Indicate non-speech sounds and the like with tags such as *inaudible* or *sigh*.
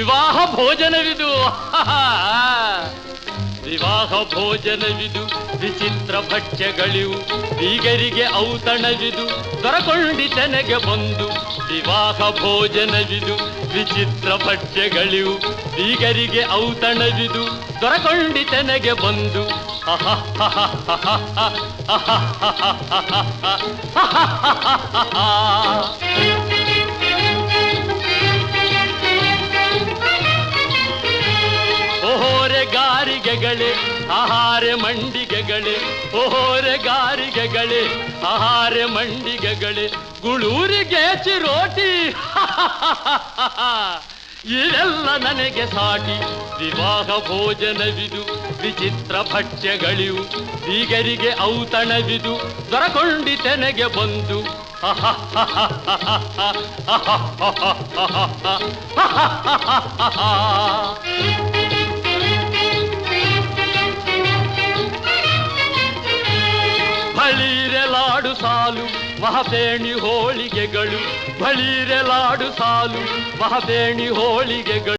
ವಿವಾಹ ಭೋಜನವಿದು ವಿವಾಹ ಭೋಜನವಿದು ವಿಚಿತ್ರ ಭಕ್ಷ್ಯಗಳಿವು ಬೀಗರಿಗೆ ಔತಣವಿದು ದೊರಕೊಂಡಿತನೆಗೆ ಬಂದು ವಿವಾಹ ಭೋಜನವಿದು ವಿಚಿತ್ರ ಭಕ್ಷ್ಯಗಳಿವು ಬೀಗರಿಗೆ ಔತಣವಿದು ದೊರಕೊಂಡಿತನೆಗೆ ಬಂದು ಓಹೋರೆ ಗಾರಿಗೆಗಳೇ, ಆಹಾರ ಮಂಡಿಗೆಗಳೇ, ಓಹೋರೆ ಗಾರಿಗೆಗಳೇ, ಆಹಾರ ಮಂಡಿಗೆಗಳೇ, ಗುಳೂರಿಗೆ ಚಿರೋಟಿ. *laughs* ಇದೆಲ್ಲ ನನಗೆ ಸಾಟಿ, ವಿವಾಹ ಭೋಜನವಿದು, ವಿಚಿತ್ರ ಭಕ್ಷ್ಯಗಳಿವು, ಬೀಗರಿಗೆ ಔತಣವಿದು, ದೊರಕೊಂಡಿತೆನೆಗೆ ಬಂದು. *laughs* ಬಳಿರೆಲಾಡು ಸಾಲು ಮಹದೇಣಿ ಹೋಳಿಗೆಗಳು. ಬಳಿರೆಲಾಡು ಸಾಲು ಮಹದೇಣಿ ಹೋಳಿಗೆಗಳು.